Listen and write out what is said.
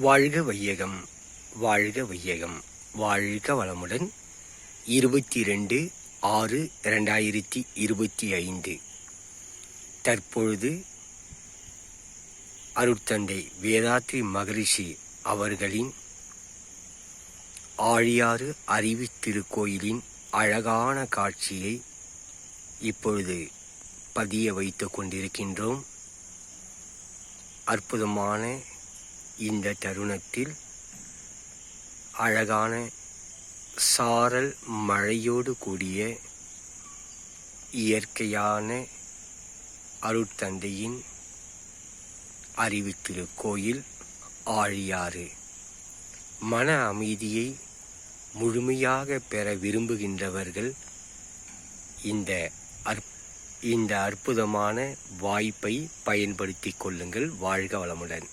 வாழ்க வையகம் வாழ்க வையகம் வாழ்க வளமுடன். இருபத்தி ரெண்டு ஆறு ரெண்டாயிரத்தி இருபத்தி ஐந்து. தற்பொழுது அருட்தந்தை வேதாத்ரி மகரிஷி அவர்களின் ஆழியாறு அறிவு திருக்கோயிலின் அழகான காட்சியை இப்பொழுது பதிய வைத்து கொண்டிருக்கின்றோம். அற்புதமான இந்த தருணத்தில் அழகான சாரல் மழையோடு கூடிய இயற்கையான அருட்தந்தையின் அறிவித்திரு கோயில் ஆழியாறு. மன அமைதியை முழுமையாக பெற விரும்புகின்றவர்கள் இந்த அற் இந்த அற்புதமான வாய்ப்பை பயன்படுத்திக் கொள்ளுங்கள். வாழ்க வளமுடன்.